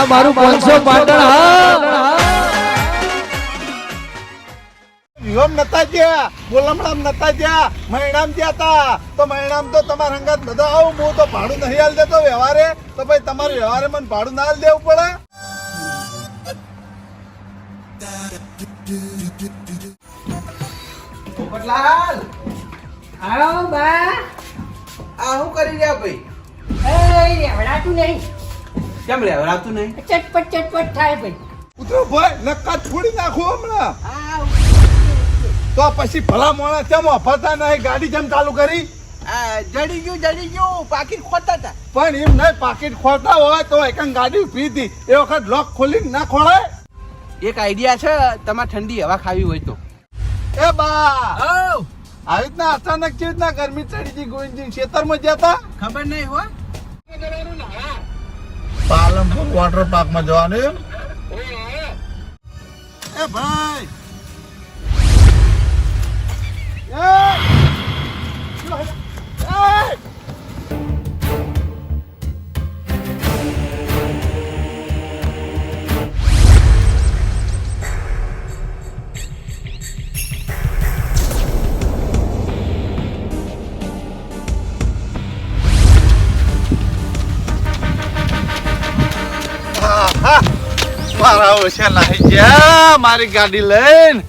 આ મારું પાંચસો પાટણ હા. વિહોમ નતા ગયા બોલમણામ નતા ગયા મહિનામ ગયા તા. તો મહિનામ તો તમારા હંગાત બધા આવું હું તો ભાડું નહીં હાલ દેતો વ્યવહારે. તો ભાઈ તમારે વ્યવહારે મને ભાડું ના હાલ દેવું પડે. પોપટલાલ આવો બા. આ હું કરી રહ્યા ભાઈ? એ રેવડાતું નહીં. કેમ લેવડાતું નહીં? ચટપટ ચટપટ થાય ભાઈ. ઉતરો ભાઈ નક્કા છોડી નાખો હમણાં. તો પછી ભલા મોણા કેમ વાપરતા નહીં? ગાડી જેમ ચાલુ કરી? જડી ગયું જડી ગયું પાકીટ ખોલતા હતા. પણ એમ નહીં પાકીટ ખોલતા હોય તો એક ગાડી ઊભી હતી. એ વખત લોક ખોલીને ના ખોલાય? એક આઈડિયા છે તમારે ઠંડી હવા ખાવી હોય તો. એ બા! આવી રીતના અચાનક કેવી રીતના ગરમી ચડી ગઈ ગોવિંદજી. ખેતરમાં જતા ખબર નહીં હો પાલનપુર વોટર પાર્કમાં જવાનું એ ભાઈ! એ! મારા ઓછે લાઈ ગયા. મારી ગાડી લઈને.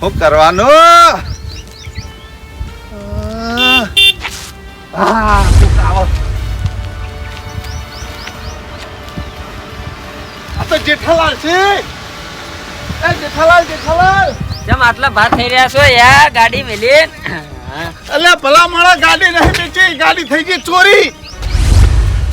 હું કરવાનું? આવો. આ તો જેઠાલાલ છે. એ જેઠાલાલ જેઠાલાલ. જેમ આટલા ભાત થઈ રહ્યા છો? યાર ગાડી મેલી. અલ્યા ભલા મારા ગાડી નહીં બેચી ગાડી થઈ ગઈ ચોરી.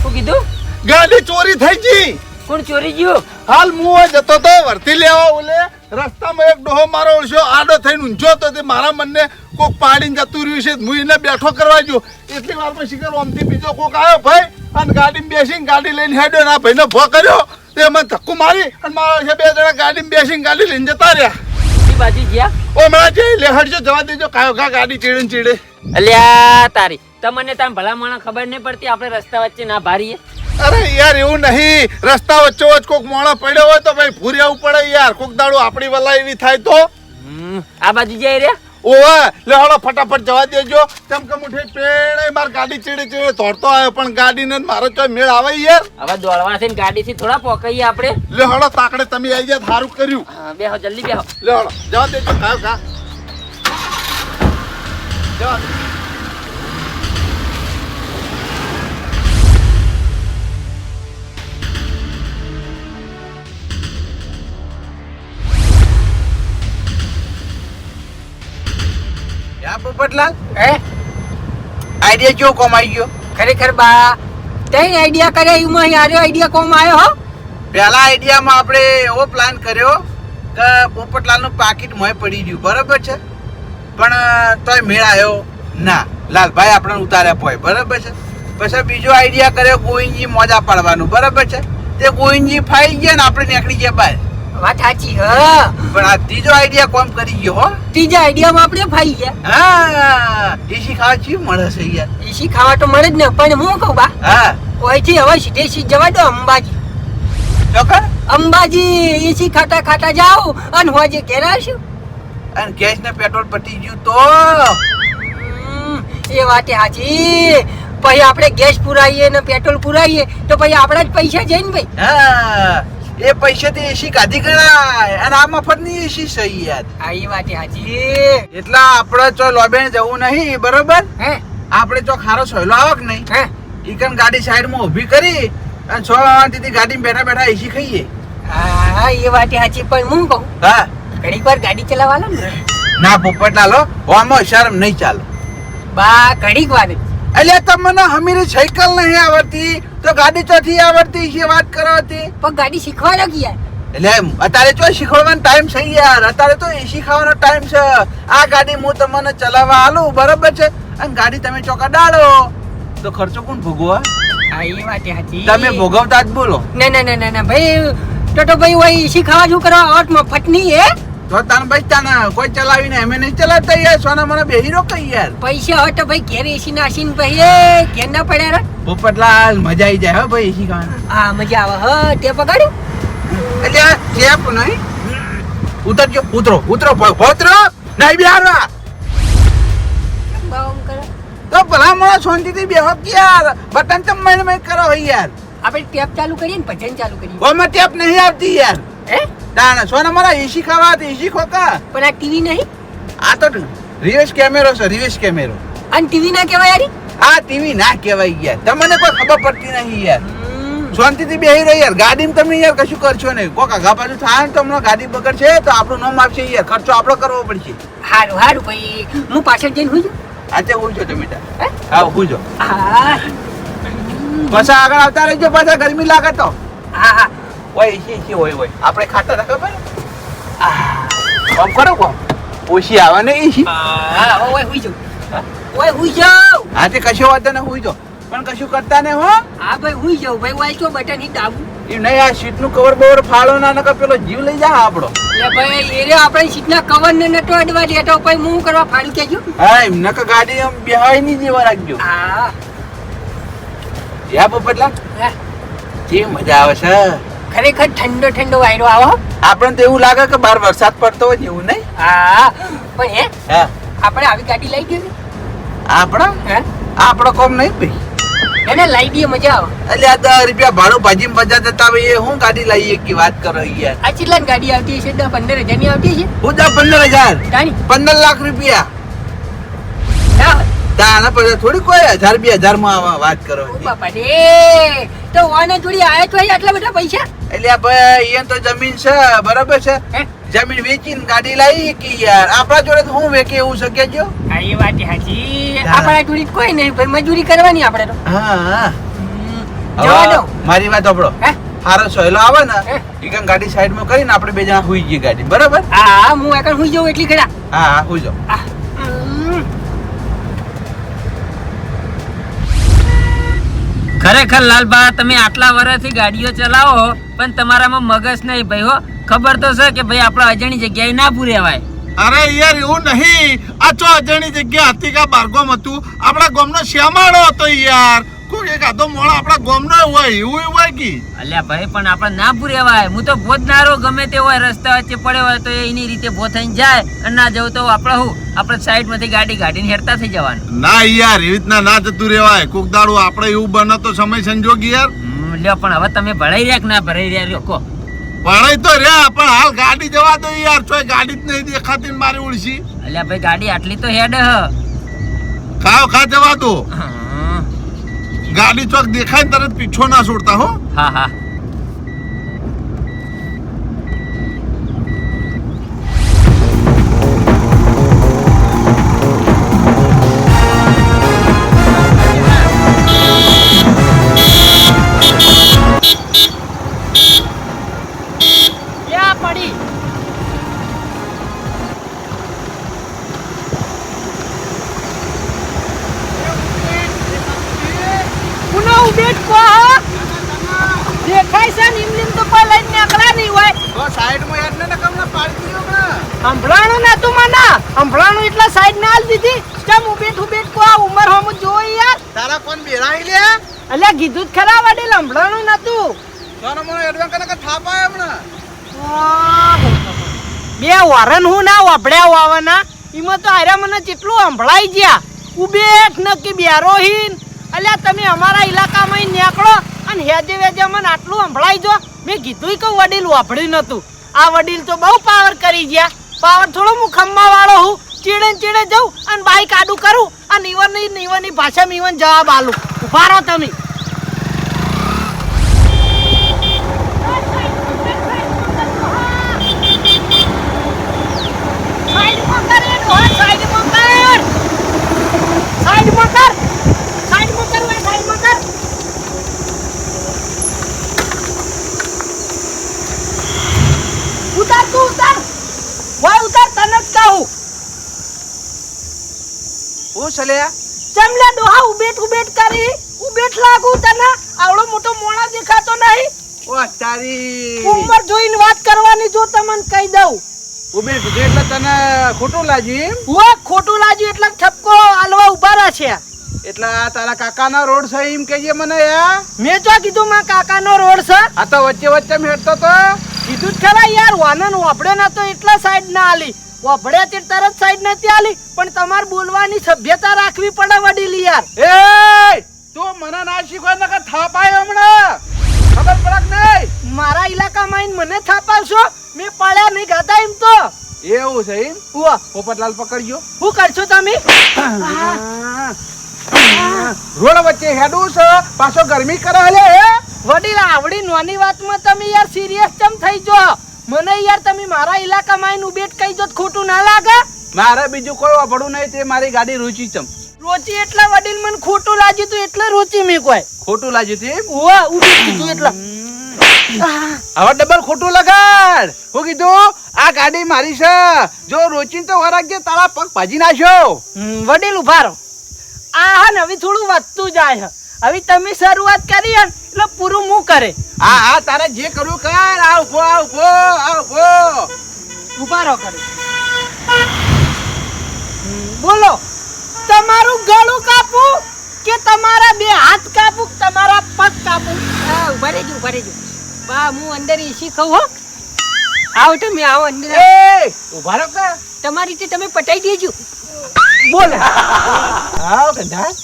શું કીધું? ગાડી ચોરી થઈ ગઈ. કોણ ચોરી ગયું? હાલ હું હોય જતો તો વર્તી લેવા ઓલે રસ્તામાં એક ડોહો મારો ઓળશો આડો થઈને ઊંઝો તો તે મારા મનને કોક પાડીને જતું રહ્યું છે. હું એને બેઠો કરવા ગયો. એટલી વારમાં શિખર ઓમથી બીજો કોક આવ્યો ભાઈ અને ગાડીમાં બેસીને ગાડી લઈને હેડ્યો ના ભાઈને ભો કર્યો. તે મને ધક્કો મારી અને મારા છે બે જણા ગાડીમાં બેસીને ગાડી લઈને જતા રહ્યા. બાજુ ગયા ઓ હમણાં જે લેહડજો જવા દેજો. કાયો કા ગાડી ચીડે ને ચીડે. અલ્યા તારી. તમને તાર ભલા માણસ ખબર નહીં પડતી આપણે રસ્તા વચ્ચે ના ભારીએ? અરે યાર એવું નહીં. રસ્તા વચ્ચો વચ્ચ કોક મોણો પડ્યો હોય તો ભાઈ ભૂરી આવું પડે યાર. કોક દાડો આપણી વલા એવી થાય તો. આ બાજુ જઈ રહ્યા ઓવે લે હળો ફટાફટ જવા દેજો. તેમ કે મુઠે પેડે માર ગાડી ચીડે ચીડે તોડતો આવ્યો પણ ગાડી ને મારો ચોય મેળ આવે યાર? હવે દોડવાથી ને ગાડીથી થોડા પોકાઈએ આપણે. લે હળો તાકડે તમે આવી ગયા સારું કર્યું. હા, બેહો જલ્દી બેહો. લે હળો જવા દેજો કાયો કા જવા યા પોપટલાલ. હે? આઈડિયા કયો કોમ આવી ગયો? ખરેખર બા તઈ આઈડિયા કર્યા એમાં યાર આઈડિયા કોમ આવ્યો હો? પહેલા આઈડિયામાં આપણે એવો પ્લાન કર્યો કે પોપટલાલનું પાકીટ મોય પડી ગયું બરાબર છે? પણ તોય મેળ આવ્યો ના. લાલભાઈ આપણને ઉતાર્યા પોય બરાબર છે? પછી બીજો આઈડિયા કર્યો ગોવિંદજી મોજા પાડવાનું બરાબર છે? તે ગોવિંદજી ફાઈ ગયા ને આપણે નીકળી ગયા બહાર. વાત સાચી હ. પણ આ ત્રીજો આઈડિયા કોમ કરી ગયો હો? ત્રીજા આઈડિયામાં આપણે ફાઈ ગયા. હા એસી ખાવા ચી મળે છે યાર? એસી ખાવા તો મળે જ ને પણ હું કહું બા હા. ઓયથી હવે સીધે સીધ જવા દો અંબાજી. ચોકર અંબાજી એસી ખાતા ખાતા જાઓ અને હોજે ઘેર આવશું. અને ગેસ ને પેટ્રોલ પટી ગયું તો? એ વાતે સાચી. પછી આપણે ગેસ પુરાઈએ ને પેટ્રોલ પુરાઈએ તો પછી આપણા જ પૈસા જઈને ભાઈ. હા. એ પૈસા થી એસી કાઢી ગણાય. અને આ મફતની એસી સહી યાર. આ એ હાજી એટલા આપણે ચો લોબેન જવું નહીં બરોબર? હે? આપણે ચો ખારો સોયલો આવક નહીં. હે? ઈકન ગાડી સાઈડમાં ઊભી કરી અને છ દીદી ગાડી બેઠા બેઠા એસી ખાઈએ. હા એ વાત હાજી પણ હું કહું હા. ઘડીક વાર ગાડી ચલાવવાનો ને? ના પોપટ લાલો આમાં શરમ નહીં ચાલો. બા ઘડીક વાર. એટલે તમને હમીરી સાયકલ નહીં આવડતી. તો ગાડી ચોથી આવડતી છે વાત કરો હતી પણ ગાડી શીખવા લાગી યાર એટલે અત્યારે તો શીખવાડવાનો ટાઈમ છે યાર. અત્યારે તો એસી ખાવાનો ટાઈમ છે. આ ગાડી હું તમને ચલાવવા આલું બરોબર છે? અને ગાડી તમે ચોકા ડાળો. તો ખર્ચો કોણ ભોગવા એ વાતે સાચી. તમે ભોગવતા જ બોલો. ના ના ના ના ભાઈ તો ભાઈ હોય શીખવા શું કરવા? ઓટમાં ફટની હે? તો તાન ભાઈ તાના કોઈ ચલાવીને અમે નહીં ચલાવતા યાર સોના મને બેહી રો કઈ યાર? પૈસા હોય તો ભાઈ ઘેર એસી નાસીને ભાઈ ઘેર ના પડ્યા રે. પોપટલા મજા આવી જાય હો ભાઈ એસી ખાવાનું. હા મજા આવે. હ તે પગાડ્યું? એટલે ચેપ નહીં? ઉતરજો ઉતરો ઉતરો ભોતરો નહીં બિહારવા. તો ભલા મને શાંતિથી બેહો યાર. બટન તો મેં મેં કરો યાર. આપણે ટેપ ચાલુ કરીએ ને ભજન ચાલુ કરીએ. ઓમાં ટેપ નહીં આવતી યાર. હે? તાના સોના મારા એસી ખાવા તો એસી ખોકા પણ આ ટીવી નહીં? આ તો રિવર્સ કેમેરો છે રિવર્સ કેમેરો. અને ટીવી ના કહેવાય યાર? આ ટીવી ના કહેવાય યાર. તમને કોઈ ખબર પડતી નહીં યાર. શાંતિથી બેહી રહી યાર. ગાડીમાં તમે યાર કશું કરશો નહીં. કોક આગા પાછું થાય ને તો હમણાં ગાડી બગડશે તો આપણું નામ આપશે યાર. ખર્ચો આપણો કરવો પડશે. હારું હારું ભાઈ. હું પાછળ જઈને હું? આજે હું છો તમે હા? હું છો પાછા આગળ આવતા રહેજો. પાછા ગરમી લાગે તો. હા હા. ઓય એસી એસી હોય હોય. આપણે ખાતા હતા ખબર? કોમ કરો કોમ. ઓછી આવે ને એસી હા ઓય હુઈ ઓય કશો વાંધો ને હુઈ જો પણ કશું કરતા ને હો. હા ભાઈ હુઈ જાવ ભાઈ ઓય તો બટન હી દાબું એ નહીં આ સીટનું કવર બવર ફાળો ના નકર પેલો જીવ લઈ જા આપણો. એટલે ભાઈ એ રે આપણે સીટના કવર ને નટો અડવા દેતો ભાઈ હું કરવા ફાડું કેજો હા એમ નકર ગાડી આમ બેહાઈ નહીં જેવા રાખજો. હા. યા પોપટલા. જે મજા આવે છે? ખરેખર ઠંડો ઠંડો વાયરો આવો આપણને તો એવું લાગે કે બહાર વરસાદ પડતો હોય એવું નહીં? હા. પણ હે આપણે આવી ગાડી લઈ ગઈ આપણા? હે? આપણો કોમ નહીં ભાઈ. એને લઈ દઈએ મજા આવે. એટલે આ દસ રૂપિયા ભાડું ભાજી બજાર જતા હોય હું ગાડી લઈએ કે વાત કરો યાર. આ ચીટલા ગાડી આવતી છે દસ પંદર હજારની આવતી છે હું જા પંદર હજાર. પંદર લાખ રૂપિયા. ના. તાના પછી થોડી કોઈ હજાર બે હજારમાં વાત કરો. બાપા રે તો વાને જોડી આયા છો આટલા બધા પૈસા? એટલે ભાઈ અહીંયા તો જમીન છે બરાબર છે? જમીન વેચીને ગાડી લાવી કે યાર? આપણા જોડે તો હું વેકે એવું શકે જો આ એ વાત સાચી આપણા જોડી કોઈ નહીં ભાઈ મજૂરી કરવાની આપણે તો. હા જવા દો. મારી વાત સાંભળો. હે? હારો સહેલો આવે ને એકમ ગાડી સાઈડમાં કરીને આપણે બે જણા હુઈ જઈએ ગાડી બરાબર? હા હા એકણ હુઈ જાઉં એટલી ખરા. હા હા હુઈ જાઓ ખરેખર લાલબા તમે આટલા વર્ષથી ગાડીઓ ચલાવો પણ તમારામાં મગજ નહીં ભાઈ હો. ખબર તો છે કે ભાઈ આપણે અજાણી જગ્યાએ ના પૂરેવાય. અરે યાર, એવું નહીં. આ ચો અજાણી જગ્યા હતી કે બારગોમ હતું? આપણા ગામનો શ્યામાળો હતો યાર. કોઈ એક આધો આપણા ગામનો હોય એવું હોય કે? અલ્યા ભાઈ પણ આપણે ના પૂરેવાય હું તો ભોજનારો ગમે તે હોય રસ્તા વચ્ચે પડ્યો હોય તો એની રીતે ભો થઈને જાય અને ના જવું તો આપણે હું આપણે સાઈડ ગાડી ગાડીને હેરતા થઈ જવાનું. ના યાર એવી રીતના ના જતું રેવાય કોક દાડું આપણે એવું બને તો સમય સંજોગી યાર. લ્યો પણ હવે તમે ભરાઈ રહ્યા કે ના ભરાઈ રહ્યા કહો. ભણાઈ તો રહ્યા પણ હાલ ગાડી જવા દો યાર. ચોય ગાડી જ નહીં દેખાતી મારી ઉડશી અલ્યા ભાઈ ગાડી આટલી તો હેડ હ. ખાવ ખા જવા દો. ગાડી ચોક દેખાય તરત પીછો ના છોડતા હો. હા હા. સંભળાણું ને તું મને? સંભળાણું એટલા સાઈડ ના દીધી. ચમ ઉભેટ ઉભેટ કો આ ઉંમર હમ જોઈ યાર. તારા કોણ બેરાઈ લે? અલ્યા કીધું જ ખરા વાડે સંભળાણું નતું તારા મને એડવાન્સ કને થાપ થાપાય હમણા. બે વરન હું ના વાપડ્યા વાવાના. એમાં તો આર્યા મને કેટલું સંભળાઈ ગયા. ઉબેટ નક્કી બેરોહીન અલ્યા તમે અમારા ઇલાકામાં નીકળો અને હેજે વેજે મને આટલું સંભળાઈ જો. મેં કીધું કે વડીલ વાપડ્યું નતું. આ વડીલ તો બહુ પાવર કરી ગયા. પાવર થોડો હું ખમ્મા વાળો હું. ચીડે ચીડે જઉં અને બાઈક આડું કરું અને ઈવનની ઈવનની ભાષામાં ઈવન જવાબ આલું. ઊભા રહો તમે. સાઈડમાં કર એ ડોહા, સાઈડમાં કર. સાઈડમાં કર. સાઈડમાં કર, ઓય, સાઈડમાં કર. ઉતાર તું ઉતાર ઓય ઉતાર તને જ કહું ચમલે ડોહા ઉબેટ ઉબેટ કરી ઉબેટ લાગુ તને આવડો મોટો મોણા દેખાતો નહીં. ઓ તારી. ઉંમર જોઈને વાત કરવાની જો તમને કહી દઉં. ઉબેટ એટલે તને ખોટું લાગ્યું એમ? ઓ ખોટું લાગ્યું એટલે ઠપકો આલવા ઊભા છે. એટલે આ તારા કાકાનો રોડ છે એમ કહીએ મને યાર મેં જો કીધું માં કાકાનો રોડ છે. આ તો વચ્ચે વચ્ચે મેળતો તો. કીધું જ ખરા યાર વાનન વાપડે ના તો એટલા સાઈડ ના આલી વાપડે તે તરત સાઈડ નથી આલી પણ તમારે બોલવાની સભ્યતા રાખવી પડે વડીલી યાર. એ તું મને ના શીખવા ને કે થાપાય હમણાં. ખબર પડક નહીં? મારા ઇલાકામાં આઈને મને થાપાવશો? મેં પડ્યા નહીં ગાતા એમ તો. એવું છે એમ? ઉવા. પોપટલાલ પકડજો. શું કરશો તમે? રોડ વચ્ચે હેડું છે. પાછો ગરમી કરે હલે હે? વડીલ આવડી નાની વાતમાં તમે યાર સિરિયસ કેમ થઈ જો મને યાર તમે મારા ઇલાકામાં એનું ઉભેટ કહી જોત તો ખોટું ના લાગે? મારે બીજું કોઈ વાપરવું નહીં તે મારી ગાડી રોચી ચમ રોચી એટલે વડીલ મને ખોટું લાગ્યું તું એટલે રોચી મેં કોઈ. ખોટું લાગ્યું તું ઓવા ઊભી કીધું એટલે. હવે ડબલ ખોટું લગાડ. હું કીધું આ ગાડી મારી છે. જો રોચીન તો વરાગજે તારા પગ ભાજી નાખ્યો. વડીલ ઉભારો આ હા ને હવે થોડું વધતું જાય હવે તમે શરૂઆત કરી એટલે પૂરું હું કરે. હા હા તારે જે કરવું કર. આ ઊભો આ ઊભો આ ઊભો. ઊભા રહો કરે બોલો. તમારું ગળું કાપું કે તમારા બે હાથ કાપું તમારા પગ કાપું? હા ઊભા રહેજો ઊભા રહેજો. બા હું અંદર એસી કહું હો. આવો તમે આવો અંદર એ ઊભા રહો કા. તમારી રીતે તમે પટાઈ દેજો. બોલ. આવ કંધા હમ,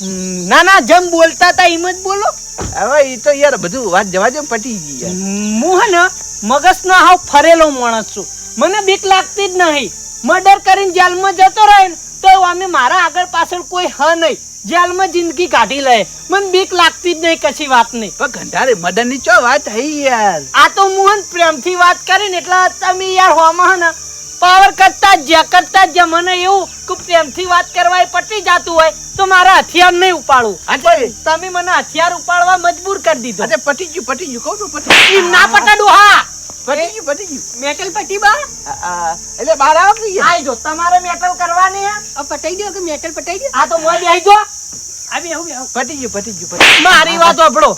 ના ના જેમ બોલતા હતા એમ જ બોલો. હવે એ તો યાર બધું વાત જવા દે પટી ગઈ યાર. હું હે ને મગજનો હાવ ફરેલો માણસ છું. મને બીક લાગતી જ નહીં. મર્ડર કરીને જેલમાં જતો રહે ને તો અમે મારા આગળ પાછળ કોઈ હ નહીં. જેલમાં જિંદગી કાઢી લે. મને બીક લાગતી જ નહીં કશી વાત નહીં પણ ગંધારે મદનની ચો વાત થઈ યાર? આ તો મોહન પ્રેમથી વાત કરીને એટલે તમે યાર હોમાં હે ને પાવર કરતા જ જ્યાં કરતા જ જ્યાં મને એવું કે પ્રેમથી વાત કરવા એ પટી જતું હોય તો મારા હથિયાર નહીં ઉપાડવું તમે મને હથિયાર ઉપાડવા મજબૂર કરી દીધો. અરે પટી ગયું પટી ગયું કહું છું પટી ના પટાડું હા. પટી ગયું પટી ગયું. મેટલ પટી બા. એટલે બહાર આવો કે આઈ જો તમારે મેટલ કરવાની આ પટાઈ દો કે મેટલ પટાઈ દો? આ તો મોય બેહી જો. આવી આવું આવું. પટી ગયું પટી ગયું પટી મારી વાત સાંભળો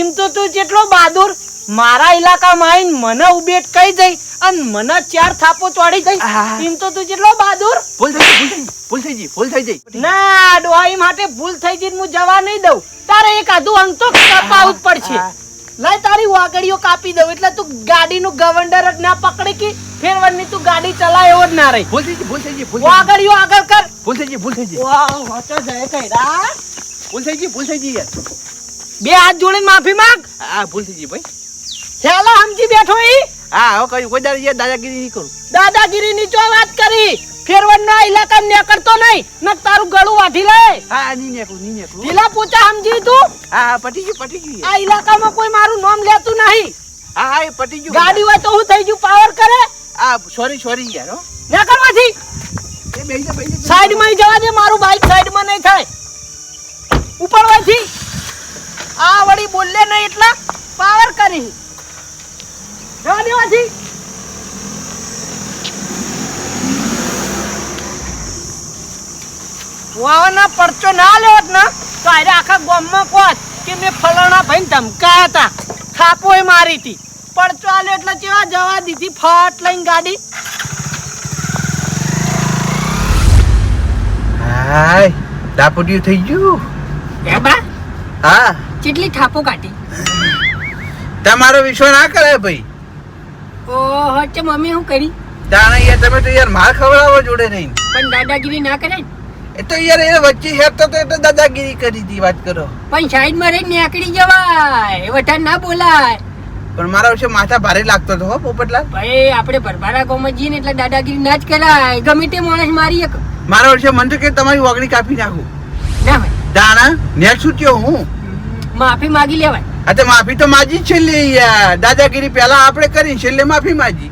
એમ તો તું જેટલો બહાદુર મારા ઇલાકામાં આવીને મને ઉબેટ કહી દઈ અને મને ચાર થાપો ચોડી દઈ એમ તો તું જેટલો બહાદુર ભૂલ થઈ ગઈ ભૂલ થઈ ગઈ ભૂલ થઈ ગઈ ગઈ ના ડોહાઈ માટે ભૂલ થઈ જઈને હું જવા નહીં દઉં તારે એક આધું અંગ તો કપાવું જ પડશે લાય તારી વાગડીઓ કાપી દઉં એટલે તું ગાડીનું ગવંડર જ ના પકડી કે ફેરવરની તું ગાડી ચલાય એવો જ ના રહી ભૂલ થઈ ગઈ ભૂલ થઈ ગઈ ભૂલ વાગડીઓ આગળ કર ભૂલ થઈ ગઈ ભૂલ થઈ ગઈ વાહ વાચો જાય કઈરા ભૂલ થઈ ગઈ ભૂલ થઈ ગઈ યાર બે હાથ જોડીને માફી માંગ આ ભૂલ થઈ ગઈ ભાઈ ચાલો સમજી બેઠો ઈ હા હવે કઈ કોઈ દાડી દાદાગીરી નહીં કરું. દાદાગીરી ની જો વાત કરી? ફેરવન ના ઇલાકા ને કરતો નહીં. નક તારું ગળું વાઢી લે. હા નહીં ને નહીં ને પેલા પૂછા સમજી તું? હા પટી ગયું પટી ગયું. આ ઇલાકામાં કોઈ મારું નામ લેતું નહીં. હા હા એ પટી ગયું. ગાડી હોય તો હું થઈ ગયું પાવર કરે? આ સોરી સોરી યાર હો. ના કરવાથી એ બેહી જા બેહી જા સાઈડમાં જવા દે મારું બાઈક સાઈડમાં નહીં થાય. ઉપર વાથી આ વળી બોલે નહીં એટલા. પાવર કરી. જવા દેવાથી. વાવાના પરચો ના લેવત ને. તો આરે આખા ગામમાં કોત કે મેં ફલાણા ભાઈ ધમકાયા હતા. થાપોય મારી હતી. પરચો આલ્યો એટલે ચેવા જવા દીધી ફટ લઈને ગાડી. હાય ડાપોડિયું થઈ ગયું. હે બા? હા. કેટલી થાપો કાઢી? તમારો વિશ્વાસ ના કરે ભાઈ. ઓહો તે મમ્મી શું કરી? તાણે યાર તમે તો યાર માર ખવડાવો જોડે નહીં પણ દાદાગીરી ના કરે એ તો યાર એ વચ્ચે હેર તો તો દાદાગીરી કરી દી વાત કરો. પણ સાઈડમાં રહીને આકડી જવાય વઠાણ ના બોલાય. પણ મારા વિશે માથા ભારે લાગતો હતો હો પોપટલા ભાઈ આપણે ભરભારા ગામમાં જઈએ ને એટલે દાદાગીરી ના જ કરાય. ગમે તે માણસ મારી એક. મારા વિશે મન તો કે તમારી વાગડી કાપી નાખું. ના ભાઈ. દાણા ને છૂટ્યો હું? માફી માગી લેવાય. આ તો માફી તો માજી જ છેલ્લે યાર દાદાગીરી પહેલા આપણે કરી છેલ્લે માફી માજી.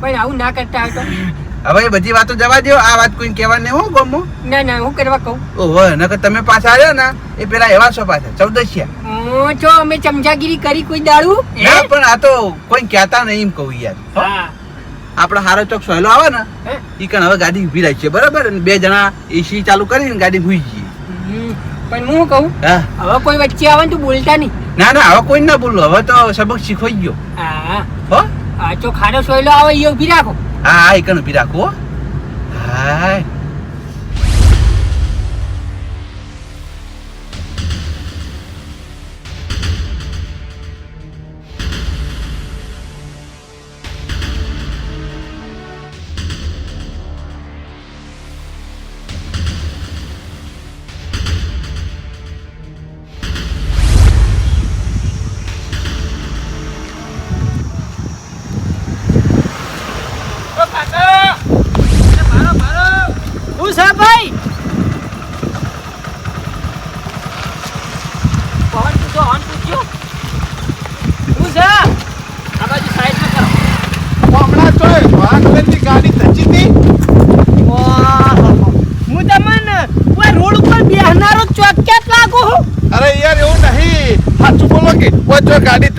પણ આવું ના કરતા હોય હવે બધી વાતો જવા દો આ વાત કોઈ કહેવા નહીં હો ગમો. ના ના હું કરવા કહું. ઓહો નકર તમે પાછા આવ્યો ને એ પેલા એવા છો પાછા ચૌદસિયા હું છો અમે ચમચાગીરી કરી કોઈ દાડું? ના પણ આ તો કોઈ કહેતા નહીં એમ કહું યાર. હા. આપણો હારો ચોક સહેલો આવે ને એ કણ હવે ગાડી ઊભી રાખી છે બરાબર? બે જણા એસી ચાલુ કરીને ગાડી ભૂઈ જઈએ. પણ હું કહું હવે કોઈ વચ્ચે આવે તું બોલતા નહીં. ના ના હવે કોઈ ના બોલું હવે તો સબક શીખવાઈ ગયો. હા. હો? આ તો ખાડો સોયલો આવે એ ઊભી રાખો. હા હા એકણ ઊભી રાખો હું.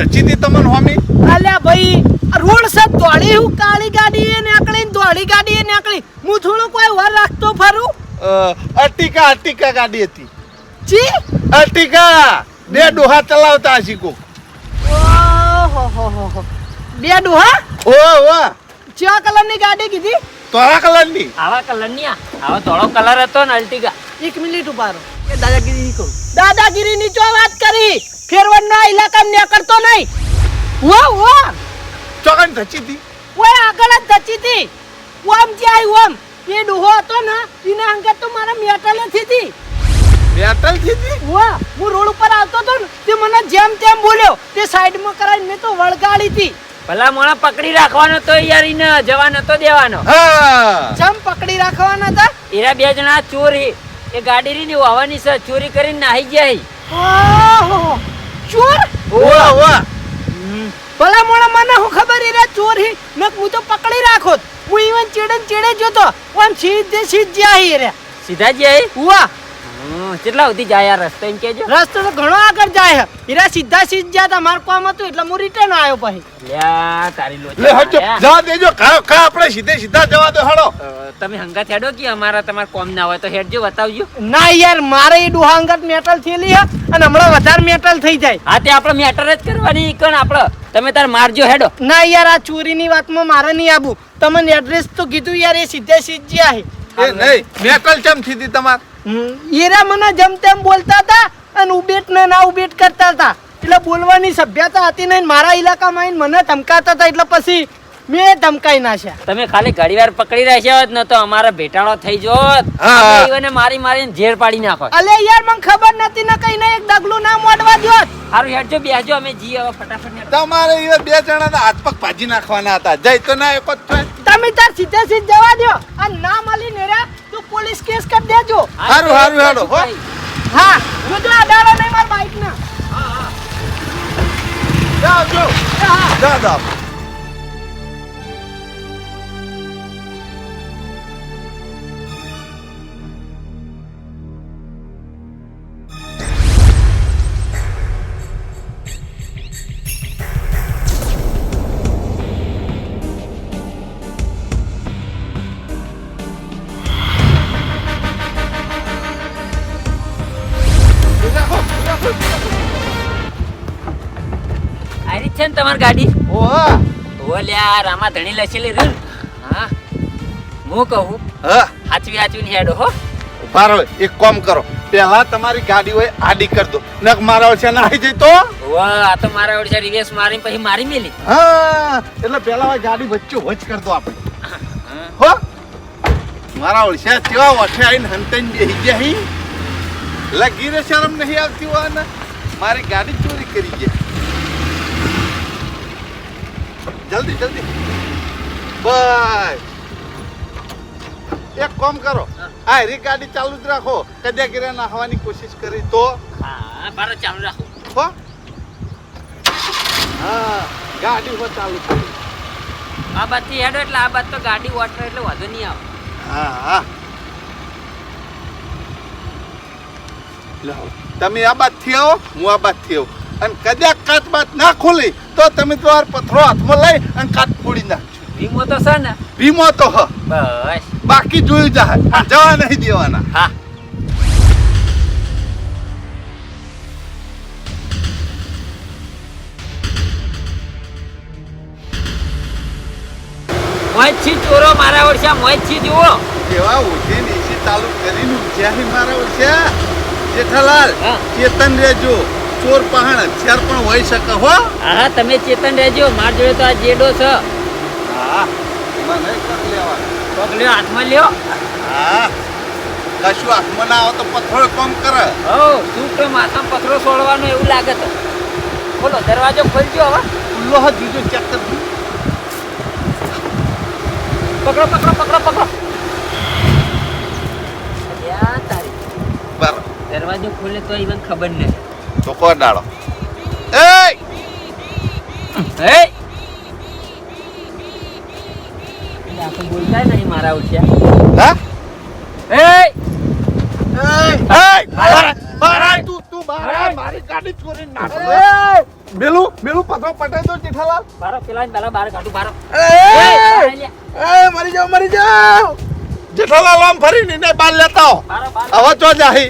જો ગાડી ધચી હોમી? અલ્યા ભાઈ રોડ સબ દોડી હું કાળી ગાડી એ નીકળી ને દોડી ગાડી એ નીકળી. હું થોડું કોઈ વર રાખતો ફરું? અર્ટિકા અર્ટિકા ગાડી હતી. જી? અર્ટિકા બે ડોહા ચલાવતા હશી કોક. ઓહો હો હો હો. બે ડોહા? ઓ ઓ ચા કલરની ગાડી કીધી? તોરા કલરની? આવા કલરની આ? આવા ધોળો કલર હતો ને અલ્ટિગા એક મિનિટ ઉભારો એ દાદાગીરી ચો વાત કરી ફેરવણના ઇલાકામાં કરતો નહીં. વો વો ચોકન ધચી હતી ઓય આગળ જ ધચી હતી ઓમ જાય ઓમ એ ડોહો હતો ને એના અંગે તો મારા મેટલથી હતી મેટલથી હતી વાહ હું રોડ ઉપર આવતો તો ને તે મને જેમ તેમ બોલ્યો. તે સાઈડમાં કરાવીને મેં તો વળગાડી હતી. ભલા મોણા પકડી રાખવાનો તો યાર ઇને જવા નતો દેવાનો. હા. જમ પકડી રાખવાના હતા? એરા બે જણા ચોર. હે. એ ગાડી ની વાવાની છે ચોરી કરીને નાહી ગયા હે. ચોર? ઓવા ઓવા. ભલા મોણા મને હું ખબર એ રે ચોર હી નક હું તો પકડી રાખોત હું ઈવન ચેડે ચેડે જોતો ઓમ સીધે સીધ જાય હી રે સીધા જ્યાં વાહ હમ, કેટલા સુધી જાય આ રસ્તો એમ કેજો રસ્તો તો ઘણો આગળ જાય હે. હીરા સીધા સીધ ગયા તા માર કોમ હતું એટલે હું રિટર્ન આવ્યો પછી. લ્યા તારી લો લે હજો. જવા દેજો. કા કા આપણે સીધે સીધા જવા દો હળો તમે હંગા હેડો કે અમારા તમારે કોમ ના હોય તો હેડજો બતાવજો. ના યાર મારે એ ડુહાંગત મેટલ થયેલી હે અને હમણાં વધારે મેટલ થઈ જાય. હા તે આપણે મેટર જ કરવાની કણ આપણે. તમે તાર મારજો હેડો. ના યાર આ ચોરીની વાતમાં મારે નહીં આવું તમને એડ્રેસ તો કીધું યાર એ સીધે સીધી આહી હે. એ નહીં મેકલ ચમથી હતી તમાર? હીરા મને જેમ તેમ બોલતા હતા અને ઉબેટ ને ના ઉબેટ કરતા હતા. એટલે બોલવાની સભ્યતા હતી નહીં મારા ઇલાકામાં આવીને મને ધમકાતા હતા એટલે પછી મેં ધમકાઈ નાખ્યા. તમે ખાલી ઘડી વાર પકડી રાખ્યા હોત ને તો અમારા ભેટાળો થઈ જોત હા. આપણે મારી મારીને ઝેર પાડી નાખો. અલે યાર મને ખબર નથી ને કઈ એક ડગલું ના મોડવા દો સારું હેડજો બેસજો અમે જીએ હવે ફટાફટ. તમારે એ બે જણા હાથ પગ ભાજી નાખવાના હતા. જઈ તો ના એક જ તમે તાર સીધે સીધ જવા દો આ ના મળી નેરા રે. તો પોલીસ કેસ કરી દેજો. હારું, હારું, હેડો, હો. હા જોજો આ દાડો નહીં માર બાઈક ના જાઓ જો. હા જાઓ જાઓ છે ને તમારી ગાડી? ઓ ઓ આમાં રામા ધણી લસેલી રીલ હા. હું કહું હા. હાચવી હાચવીને હેડો હો. ઊભા રહો એક કામ કરો. પહેલા તમારી ગાડી હોય આડી કર દો. નક મારા ઓછે ના આવી જઈ તો? વાહ આ તો મારા ઓછે રિવેસ મારી પછી મારી મેલી. હા એટલે પહેલા હોય ગાડી વચ્ચે વચ કર દો આપણે. હો. મારા ઓળશા કેવા વઠે આવીને હંતન જઈ ગયા હી. લગી રે શરમ નહીં આવતી હોય ને? મારી ગાડી ચોરી કરી ગયા. જલ્દી જલ્દી. બસ એક કામ કરો. આ રી ગાડી ચાલુ જ રાખો. કદ્યા ગીરે નાખવાની કોશિશ કરી તો. હા બારો ચાલુ રાખો હો. હા ગાડી હો ચાલુ કરી. આ બાજથી હેડો એટલે આ બાદ તો ગાડી વોટર એટલે વાંધો નહીં આવે. હા હા. તમે આ બાદથી આવો હું આ બાદથી આવું. અને કદાચ કાચ બાત ના ખોલી તો તમે તમારો પથરો હાથમાં લઈ અને કાત ફોડી નાખજો. વીમો તો છે ને? વીમો તો હ. બસ. બાકી જોયું જાય જવા નહીં દેવાના. હા. મોજ ચોરો મારા ઓળશા મોજ છી જુઓ. કેવા ઉઠીને નીચે ચાલુ કરીને ઊંઘ્યા મારા ઓછ્યા જેઠાલાલ. ચેતન રહેજો. ચોર પહાણ હથિયાર પણ હોઈ શકે હો. હા તમે ચેતન રહેજો માર જોડે તો આ જેડો છે. હા મને લેવા પગ લ્યો હાથમાં લ્યો. હા કશું હાથમાં ના આવે તો પથ્થર કામ કરે. હો શું કે માથામાં પથરો છોડવાનો એવું લાગે તો. બોલો દરવાજો ખોલજો હવે. ખુલ્લો હાથ દીધો ચેક કરજો પકડો પકડો પકડો. પકડો તારી. બરાબર. દરવાજો ખોલે તો ઈવન ખબર નહીં. તો કો ડાળો. એ હે તો બોલતા નહીં મારા ઉઠ્યા. હા? એ મેલું મેલું પથરો પટાઈ દો જેઠાલાલ. બારો પેલા પેલા બહાર કાઢું બારો એ, એ, મરી જાઓ મરી જાઓ. જેઠાલાલ આમ ફરી ને બાર લેતા આવો. બારો બારો હવે ચો જાહી.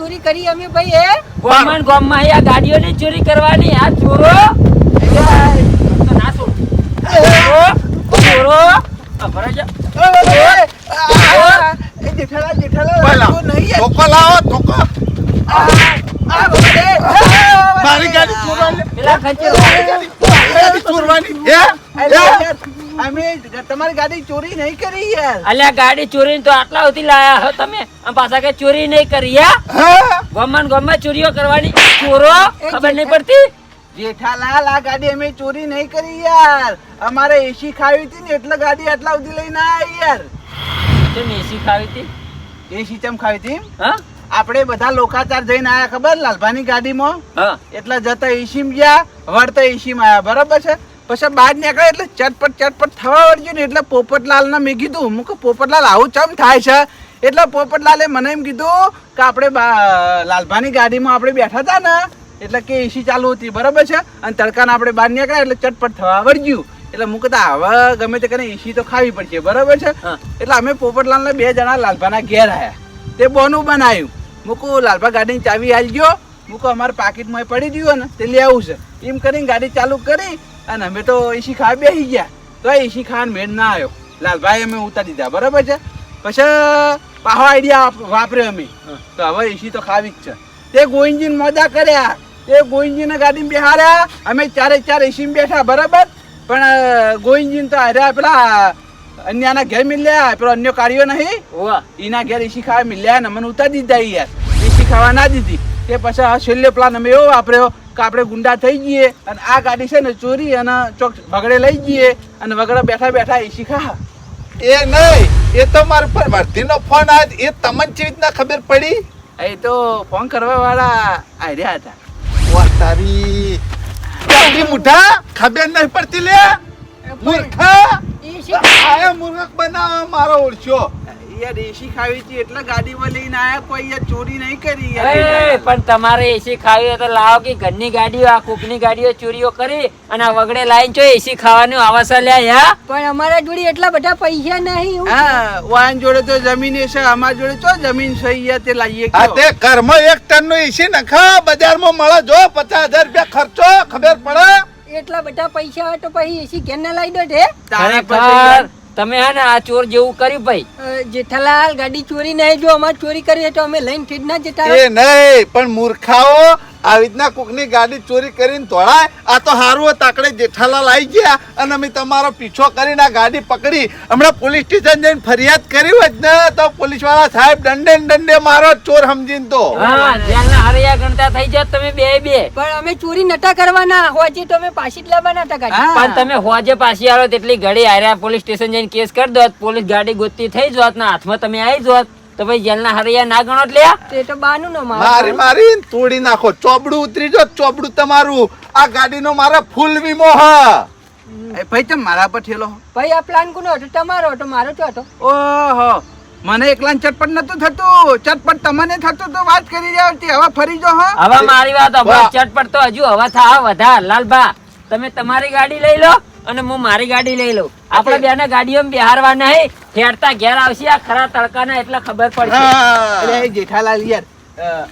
ચોરી કરી અમે ભાઈ એ ગોમન ગોમમાં આ ગાડીઓની ચોરી કરવાની આ ચોરો તો ના છોડ. ચોરો ધોકો લાવો ધોકો મારી ગાડી ચોરવાની પેલા ખંચે ગાડી ચોરવાની અમે તમારી ગાડી ચોરી નહીં કરી યાર. અલ્યા ગાડી ચોરી તો આટલા સુધી લાયા હો તમે. આમ પાછા કે ચોરી નહીં કરી યા ગમન ગોમન ચોરીઓ કરવાની. ચોરો? ખબર નહીં પડતી? જેઠાલાલ આ ગાડી અમે ચોરી નહીં કરી યાર. અમારે એસી ખાવી હતી ને એટલે ગાડી આટલા સુધી લઈને આયા યાર. તો એસી ખાવી હતી? એસી ચમ ખાવી હતી હા? આપણે બધા લોકાચાર જઈને આયા ખબર? લાલભાની ગાડીમાં. એટલા એટલે જતા એસીમાં ગયા વળતા એસીમાં આયા. બરાબર છે? પછી બહાર નીકળે એટલે ચટપટ ચટપટ થવા વળ્યું ને એટલે પોપટલાલને મેં કીધું હું કે પોપટલાલ આવું ચમ થાય છે? એટલે પોપટલાલે મને એમ કીધું કે આપણે લાલભાની ગાડીમાં આપણે બેઠા હતા ને એટલે કે એસી ચાલુ હતી બરાબર છે? અને તડકાને આપણે બહાર નીકળ્યા એટલે ચટપટ થવા વળ્યું એટલે હું કીધું હવે ગમે તે કરીને એસી તો ખાવી પડશે બરાબર છે? એટલે અમે પોપટલાલને બે જણા લાલભાના ઘેર આવ્યા તે બોનું બનાવ્યું. મૂકું લાલભા ગાડીની ચાવી આવી ગયો મૂકો અમારે પાકીટમાં પડી ગયું ને તે લઈ આવું છે. એમ કરીને ગાડી ચાલુ કરી અને અમે તો એસી ખાવા બેસી ગયા. તો એસી ખાન મેળ ના આવ્યો લાલભાઈ અમે ઉતારી દીધા બરાબર છે? પછી પાહો આઈડિયા વાપર્યો અમે. તો હવે એસી તો ખાવી જ છે. તે ગોવિંદજીને મોજા કર્યા. તે ગોવિંદજીને ગાડીમાં બેહાડ્યા. અમે ચારે ચાર એસીમાં બેઠા બરાબર? પણ ગોવિંદજીને તો હાર્યા પેલા અન્યના ઘેર મિલ્યા પેલો અન્ય કાર્યો નહીં. એના ઘેર એસી ખાવા મિલ્યા ને મને ઉતારી દીધા યાર. એસી ખાવા ના દીધી. તે પછી આ છેલ્લે પ્લાન અમે એવો વાપર્યો કે આપણે ગુંડા થઈ જઈએ અને આ ગાડી છે ને ચોરી અને ચોક વગડે લઈ જઈએ અને વગડે બેઠા બેઠા એસી ખા એ નહીં એ તો મારા પર વર્ધીનો ફોન આવ્યો એ તમને કેવી રીતના ખબર પડી? એ તો ફોન કરવા વાળા આવ્યા હતા. વાહ તારી મુઠા ખબર નહીં પડતી લે. મૂર્ખા. આયા મૂર્ખ બનાવ મારો ઓળખ્યો યાર એસી ખાવી હતી એટલે ગાડીમાં લઈને આયા કોઈ યાર ચોરી નહીં કરી યાર. પણ તમારે એસી ખાવી હોય તો લાવો કે ઘરની ગાડીઓ આ કોકની ગાડીઓ ચોરીઓ કરી અને આ વગડે લાઈન છો એસી ખાવાનું આવાસા લ્યા યા? પણ અમારા જોડે એટલા બધા પૈસા નહીં હું વાન જોડે તો જમીન છે અમાર જોડે તો જમીન છે યાર તે લાવીએ આ તે કર્મ એક ટનનું એસી નખા બજારમાં મળે જો પચાસ હજાર રૂપિયા ખર્ચો ખબર પડે? એટલા બધા પૈસા હોય તો પછી એસી કેને ના લાવી દો છે તારા યાર તમે હે ને આ ચોર જેવું કર્યું ભાઈ. જેઠાલાલ ગાડી ચોરી નહીં જો અમાર ચોરી કરી તો અમે લઈને ઠીક ના જતા એ નહીં પણ મૂર્ખાઓ આવી રીતના કોકની ગાડી ચોરી કરીને તોડાય આ તો હારું તાકડે જેઠાલાલ આવી ગયા અને અમે તમારો પીછો કરીને આ ગાડી પકડી. હમણાં પોલીસ સ્ટેશન જઈને ફરિયાદ કરી હોય ને તો પોલીસવાળા સાહેબ દંડે ને દંડે મારો ચોર સમજીને તો હા જેલના હરિયા ગણતા થઈ જાત તમે બે પણ અમે ચોરી નતા કરવાના. હોજે તો અમે પાછી જ લાવવાના હતા ગાડી. પણ તમે હોજે પાછી આવો તેટલી ઘડી આર્યા પોલીસ સ્ટેશન જઈને કેસ કરી દોત પોલીસ ગાડી ગોતી થઈ જોત ના હાથમાં તમે આવી જોત. તો ભાઈ જેલના હરિયા ના ગણો એટલે તે તો બાનું નો મારી. મારું મારી તોડી નાખો. ચોબડું ઉતરી જો ચોબડું તમારું. આ ગાડીનો મારા ફૂલ વીમો હ. ભાઈ તમે મારા પર ઠેલો. ભાઈ આ પ્લાન કોનો હતો? તમારો હતો મારો તો હતો. ઓહો. મને એકલા ચટપટ નતું થતું. ચટપટ તમને થતું તો વાત કરી રહ્યા હતી. હવે ફરી જો હો. હવે મારી વાત. ચટપટ તો હજુ હવા થા વધાર. લાલભા તમે તમારી ગાડી લઈ લો અને હું મારી ગાડી લઈ લઉં. આપણે બેને ગાડીઓમાં બિહારવા નહીં. ફેરતા ઘેર આવશે આ ખરા તડકાના એટલે ખબર પડશે. અરે જેઠાલાલ યાર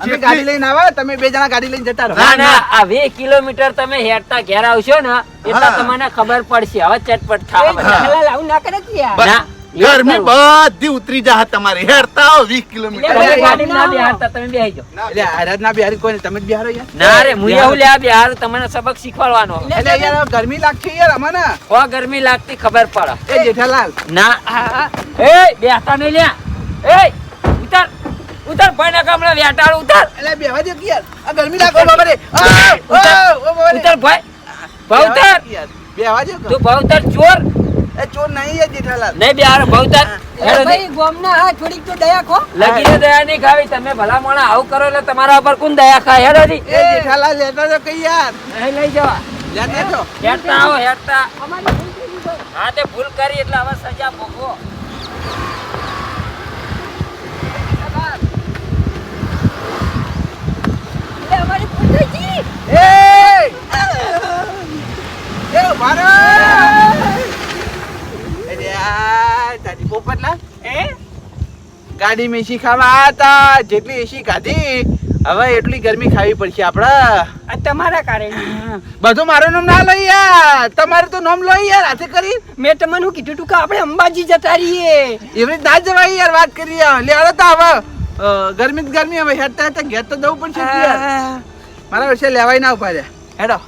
અમે ગાડી લઈને આવે તમે બે જણા ગાડી લઈને જતા રહો. ના ના આ વીસ કિલોમીટર તમે હેડતા ઘેર આવશો ને એટલે. તમને ખબર પડશે. હવે ચટપટ થાવ એ જેઠાલાલ આવું ના કરે કે યાર? ના. ગરમી બધી ઉતરી જા તમારે. હેરતા આવો વીસ કિલોમીટર. ના ના. તમે બેહી જાઓ. એટલે આરાધ ના બિહારી કોઈ તમે બિહારો યાર. ના રે હું એવું લ્યા બિહાર તમને સબક શીખવાડવાનો. એટલે યાર ગરમી લાગતી યાર અમને. ઓ ગરમી લાગતી ખબર પડે. એ જેઠાલાલ. ના એ બેહતા નહીં લ્યા. એ ઉતર ઉતર ભાઈ ના વેટાળ ઉતર. એટલે બેવા દે યાર. આ ગરમી લાગો બાબા રે આ, આ, આ, ઓ બાબા રે. ભાઈ ભાવતર બેવા દે તું ભાવતર ચોર. એ ચોર નહીં યાર જેઠાલાલ નહીં બેહાર ભાવતર ભાઈ ગોમના હા થોડીક તો દયા ખો. લગીને દયા નહીં ખાવી તમે ભલા મોણા આવું કરો એટલે તમારા ઉપર કોણ દયા ખાય? હેડો જી. એ જેઠાલાલ લેતા તો કઈ યાર. નહીં લઈ જવા. લેતા તો હેડતા આવો હેડતા. ભૂલ થઈ ગઈ ભાઈ. હા તે ભૂલ કરી એટલે હવે સજા ભોગવો એ અમારી ભૂલ થઈ ગઈ એ એ ઊભા રહો. અરે આ તારી પોપટલાલ એ ગાડી મેં એસી ખાવા હતા જેટલી એસી ખાધી હવે એટલી ગરમી ખાવી પડશે આપડે. આ તમારા કારણે. બધું મારું નામ ના લઈ યાર. તમારું તો નામ લઈ યાર હાથે કરી. મેં તમને શું કીધું તું કે આપણે અંબાજી જતા રહીએ. એવી રીતે ના જવાય યાર વાત કરી લે હવે તો હવે ગરમી ગરમી હવે હેઠતા હેઠતા ઘેર તો જવું પડશે છે મારા વર્ષે લેવાય ના ઊભા રહ્યા. હેડો.